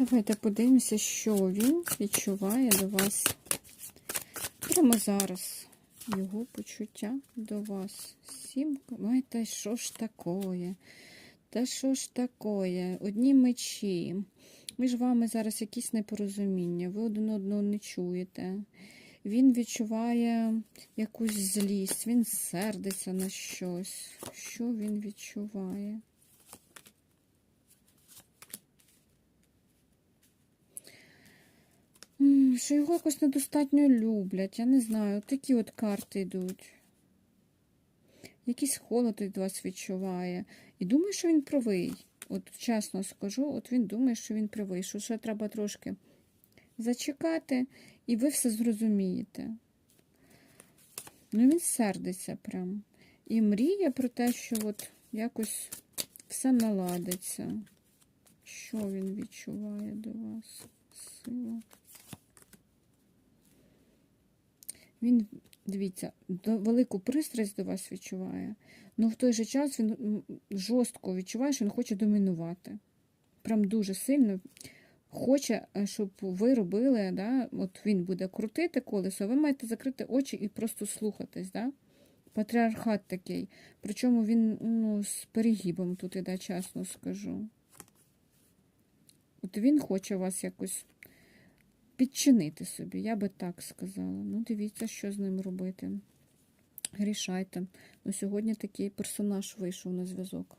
Давайте подивимося, що він відчуває до вас прямо зараз. Його почуття до вас. Сімка. Ой, та що ж такое? Та що ж такое? Одні мечі. Між вами зараз якісь непорозуміння, ви один одного не чуєте. Він відчуває якусь злість, він сердиться на щось. Що він відчуває? Що його якось недостатньо люблять, я не знаю. Такі от карти йдуть. Якийсь холод від вас відчуває. І думаю, що він правий. От чесно скажу, от він думає, що він правий, що ще треба трошки зачекати, і ви все зрозумієте. Ну, він сердиться прям. І мріє про те, що от якось все наладиться. Що він відчуває до вас? Сила. Він, дивіться, велику пристрасть до вас відчуває, але в той же час він жорстко відчуває, що він хоче домінувати. Прям дуже сильно хоче, е, щоб ви робили, да, от він буде крутити колесо, ви маєте закрити очі і просто слухатись. Да? Патріархат такий. Причому він ну, з перегибом тут іде, чесно скажу. От він хоче вас якось підчинити собі, я би так сказала. Ну, дивіться, що з ним робити. Рішайте. Ну, сьогодні такий персонаж вийшов на зв'язок.